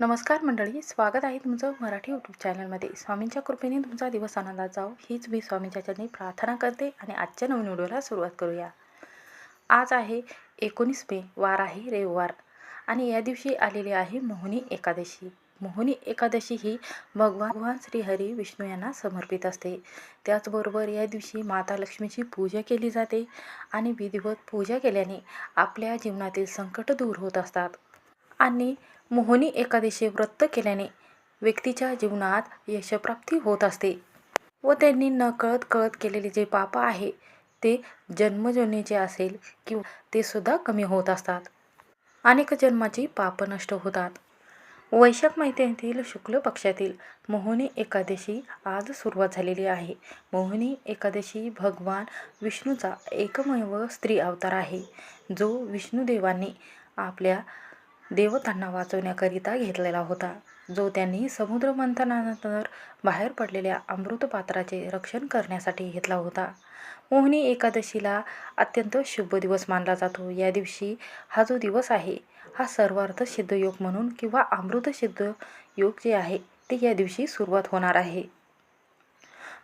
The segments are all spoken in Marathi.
नमस्कार मंडळी स्वागत आहे तुमचं मराठी यूट्यूब चॅनलमध्ये स्वामींच्या कृपेने तुमचा दिवस आनंदात जाओ हीच मी स्वामींच्या चरणी प्रार्थना करते आणि आजच्या नवीन व्हिडिओला सुरुवात करूया. आज आहे एकोणीस मे वार आहे रविवार. आणि या दिवशी आलेली आहे मोहनी एकादशी. मोहनी एकादशी ही भगवान भगवान श्रीहरी विष्णू यांना समर्पित असते. त्याचबरोबर या दिवशी माता लक्ष्मीची पूजा केली जाते आणि विधिवत पूजा केल्याने आपल्या जीवनातील संकट दूर होत असतात. आणि मोहनी एकादशी व्रत केल्याने व्यक्तीच्या जीवनात यशप्राप्ती होत असते व त्यांनी नकळत कळत केलेले जे पाप आहे ते जन्मजन्मीचे असेल किंवा ते सुद्धा कमी होत असतात. अनेक जन्माची पाप नष्ट होतात. वैशाख महिन्यातील शुक्ल पक्षातील मोहनी एकादशी आज सुरुवात झालेली आहे. मोहनी एकादशी भगवान विष्णूचा एकमेव स्त्री अवतार आहे जो विष्णुदेवांनी आपल्या देवतांना वाचवण्याकरिता घेतलेला होता. जो त्यांनी समुद्र मंथनानंतर बाहेर पडलेल्या अमृतपात्राचे रक्षण करण्यासाठी घेतला होता. मोहिनी एकादशीला अत्यंत शुभ दिवस मानला जातो. या दिवशी हा जो दिवस आहे हा सर्वार्थ सिद्ध योग म्हणून किंवा अमृत सिद्ध योग जे आहे ते या दिवशी सुरुवात होणार आहे.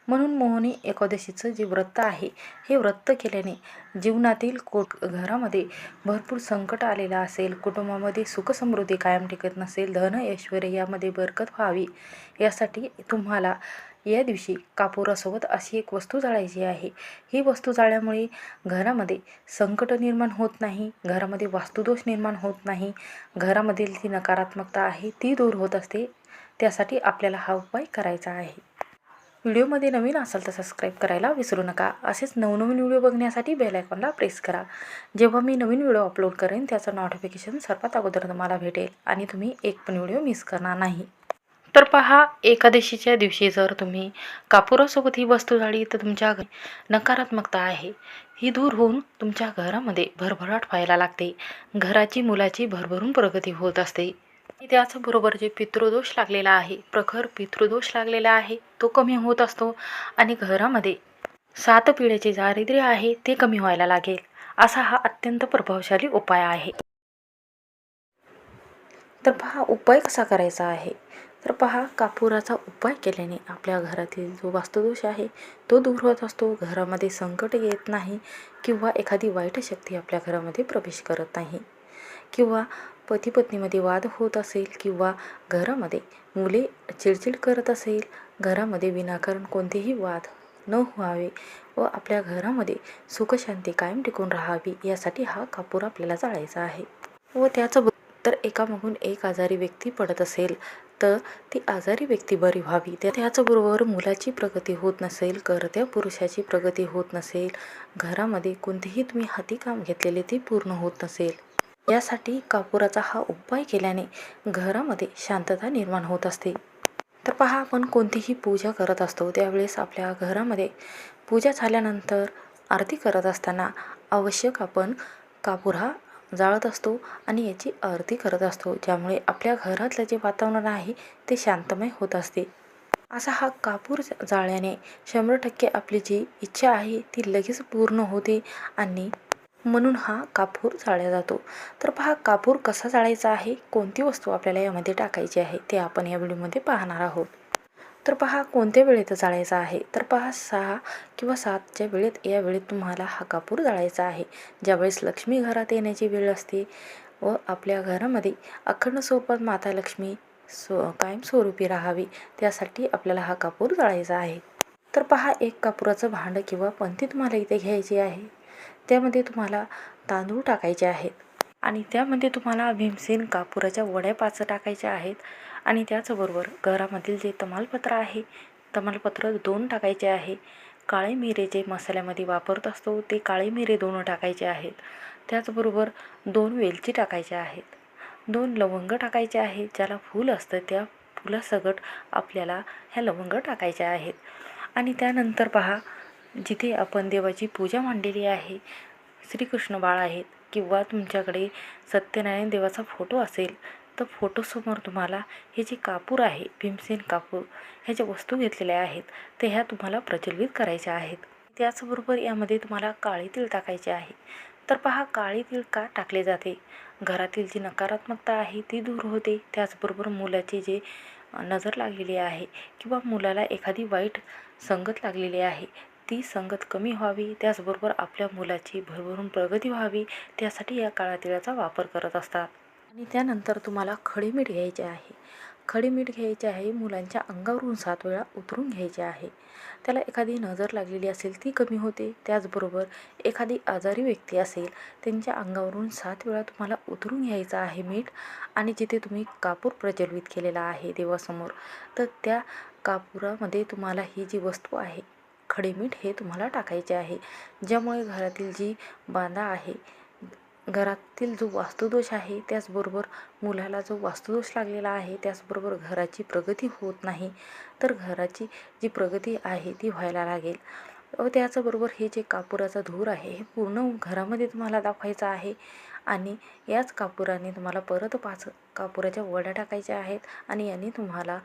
म्हणून मोहनी एकादशीचं जे व्रत आहे हे व्रत केल्याने जीवनातील कोट घरामध्ये भरपूर संकट आलेलं असेल कुटुंबामध्ये सुखसमृद्धी कायम टिकत नसेल धन ऐश्वर यामध्ये बरकत व्हावी यासाठी तुम्हाला या दिवशी कापुरासोबत अशी एक वस्तू जाळायची आहे. ही वस्तू जाळल्यामुळे घरामध्ये संकट निर्माण होत नाही घरामध्ये वास्तुदोष निर्माण होत नाही घरामधील जी नकारात्मकता आहे ती दूर होत असते त्यासाठी आपल्याला हा उपाय करायचा आहे. व्हिडिओमध्ये नवीन असाल तर सबस्क्राईब करायला विसरू नका. असेच नवनवीन व्हिडिओ बघण्यासाठी बेल आयकॉनला प्रेस करा. जेव्हा मी नवीन व्हिडिओ अपलोड करेन त्याचं नोटिफिकेशन सर्वात अगोदर तुम्हाला भेटेल आणि तुम्ही एक पण व्हिडिओ मिस करणार नाही. तर पहा एकादशीच्या दिवशी जर तुम्ही कापुरासोबत ही वस्तू झाली तर तुमच्या घरी नकारात्मकता आहे. ही दूर होऊन तुमच्या घरामध्ये भरभराट व्हायला लागते. घराची मुलाची भरभरून प्रगती होत असते. त्याचबरोबर जे पितृदोष लागलेला आहे प्रखर पितृदोष लागलेला आहे तो कमी होत असतो आणि घरामध्ये सात पिढ्याचे दारिद्र्य आहे ते कमी व्हायला लागेल असा हा अत्यंत प्रभावशाली उपाय आहे. तर पहा उपाय कसा करायचा आहे? तर पहा कापुराचा उपाय केल्याने आपल्या घरातील जो वास्तुदोष आहे तो दूर होत असतो घरामध्ये संकट येत नाही किंवा एखादी वाईट शक्ती आपल्या घरामध्ये प्रवेश करत नाही. किंवा पतीपत्नीमध्ये वाद होत असेल किंवा घरामध्ये मुले चिडचिड करत असेल घरामध्ये विनाकारण कोणतेही वाद न व्हावे व आपल्या घरामध्ये सुखशांती कायम टिकून राहावी यासाठी हा कापूर आपल्याला जाळायचा आहे. व त्याचं तर एकामागून एक आजारी व्यक्ती पडत असेल तर ती आजारी व्यक्ती बरी व्हावी. त्या त्याचबरोबर मुलाची प्रगती होत नसेल करत्या पुरुषाची प्रगती होत नसेल घरामध्ये कोणतेही तुम्ही हाती काम घेतलेले ते पूर्ण होत नसेल. यासाठी कापुराचा हा उपाय केल्याने घरामध्ये शांतता निर्माण होत असते. तर पहा आपण कोणतीही पूजा करत असतो त्यावेळेस आपल्या घरामध्ये पूजा झाल्यानंतर आरती करत असताना आवश्यक आपण कापूर हा जाळत असतो आणि याची आरती करत असतो ज्यामुळे आपल्या घरातलं जे वातावरण आहे ते शांतमय होत असते. असा हा कापूर जाळल्याने शंभर टक्के आपली जी इच्छा आहे ती लगेच पूर्ण होते आणि म्हणून हा कापूर जाळला जातो. तर पहा कापूर कसा जाळायचा आहे? कोणती वस्तू आपल्याला यामध्ये टाकायची आहे? ते आपण या व्हिडिओमध्ये पाहणार आहोत. तर पहा कोणत्या वेळेत जाळायचा आहे? तर पहा सहा किंवा सातच्या वेळेत या वेळेत तुम्हाला हा कापूर जाळायचा आहे. ज्यावेळेस लक्ष्मी घरात येण्याची वेळ असते व आपल्या घरामध्ये अखंड स्वरूपात माता लक्ष्मी स्व कायमस्वरूपी राहावी त्यासाठी आपल्याला हा कापूर जाळायचा आहे. तर पहा एक कापुराचं भांडं किंवा पंथी तुम्हाला इथे घ्यायची आहे. त्यामध्ये तुम्हाला तांदूळ टाकायचे आहेत आणि त्यामध्ये तुम्हाला भीमसेन कापुराच्या वड्या पाच टाकायच्या आहेत आणि त्याचबरोबर घरामधील जे तमालपत्र आहे तमालपत्र दोन टाकायचे आहे. काळे मिरे जे मसाल्यामध्ये वापरत असतो ते काळे मिरे दोन टाकायचे आहेत. त्याचबरोबर दोन वेलची टाकायच्या आहेत. दोन लवंग टाकायचे आहेत ज्याला फूल असतं त्या फुलासकट आपल्याला ह्या लवंग टाकायच्या आहेत. आणि त्यानंतर पहा जिथे आपण देवाची पूजा मांडलेली आहे श्रीकृष्ण बाळ आहेत किंवा तुमच्याकडे सत्यनारायण देवाचा फोटो असेल तर फोटोसमोर तुम्हाला हे जे कापूर आहे भीमसेन कापूर ह्या ज्या वस्तू घेतलेल्या आहेत ते ह्या तुम्हाला प्रचलित करायच्या आहेत. त्याचबरोबर यामध्ये तुम्हाला काळे तीळ टाकायचे आहे. तर पहा काळे तीळ का टाकले जाते? घरातील जी नकारात्मकता आहे ती दूर होते. त्याचबरोबर मुलाची जे नजर लागलेली आहे किंवा मुलाला एखादी वाईट संगत लागलेली आहे ती संगत कमी व्हावी त्याचबरोबर आपल्या मुलाची भरभरून प्रगती व्हावी त्यासाठी या काळातिळाचा वापर करत असतात. आणि त्यानंतर तुम्हाला खडे मीठ घ्यायचे आहे. खडे मीठ घ्यायचे आहे मुलांच्या अंगावरून सात वेळा उतरून घ्यायचे आहे. त्याला एखादी नजर लागलेली असेल ती कमी होते. त्याचबरोबर एखादी आजारी व्यक्ती असेल त्यांच्या अंगावरून सात वेळा तुम्हाला उतरून घ्यायचं आहे मीठ. आणि जिथे तुम्ही कापूर प्रज्वलित केलेला आहे देवासमोर तर त्या कापुरामध्ये तुम्हाला ही जी वस्तू आहे खडे मीठ हे तुम्हाला टाकायचे आहे. ज्यामुळे घरातील जी बाधा आहे घरातील जो वास्तुदोष आहे त्याचबरोबर मुलाला जो वास्तुदोष लागलेला आहे त्याचबरोबर घराची प्रगती होत नाही तर घराची जी प्रगती आहे ती व्हायला लागेल. व त्याचबरोबर हे जे कापुराचा धूर आहे हे पूर्ण घरामध्ये तुम्हाला दाखवायचं आहे. आणि याच कापुराने तुम्हाला परत पाच कापुराच्या वड्या टाकायच्या आहेत. आणि याने तुम्हाला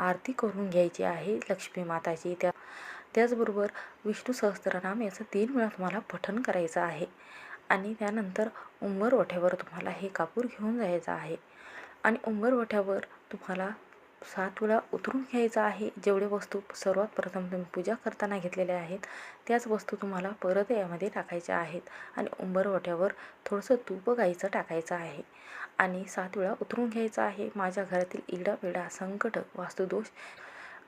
आरती करून घ्यायची आहे लक्ष्मी माताची. त्या त्याचबरोबर विष्णू सहस्त्रनाम याचं तीन वेळा तुम्हाला पठण करायचं आहे. आणि त्यानंतर उंबरवठ्यावर तुम्हाला हे कापूर घेऊन जायचं आहे. आणि उंबरवठ्यावर तुम्हाला सात वेळा उतरून घ्यायचं आहे. जेवढे वस्तू सर्वात प्रथम तुम्ही पूजा करताना घेतलेल्या आहेत त्याच वस्तू तुम्हाला परत यामध्ये टाकायच्या आहेत. आणि उंबरवट्यावर थोडंसं तूप गाईचं टाकायचं आहे. आणि सात वेळा उतरून घ्यायचं आहे. माझ्या घरातील इडापिडा संकट वास्तुदोष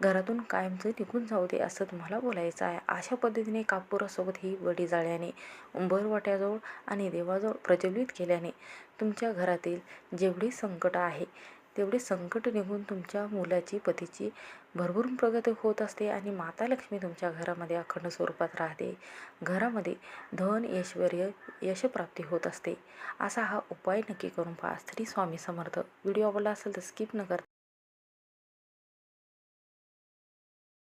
घरातून कायमचं निघून जाऊ दे असं तुम्हाला बोलायचं आहे. अशा पद्धतीने कापुरासोबत ही वडी जाळ्याने उंबरवाट्याजवळ आणि देवाजवळ प्रज्वलित केल्याने तुमच्या घरातील जेवढी संकट आहे तेवढे संकट निघून तुमच्या मुलाची पतीची भरभरून प्रगती होत असते आणि माता लक्ष्मी तुमच्या घरामध्ये अखंड स्वरूपात राहते. घरामध्ये धन ऐश्वर यशप्राप्ती होत असते. असा हा उपाय नक्की करून पहा. श्री स्वामी समर्थ. व्हिडिओ आवडला असेल तर स्किप न करता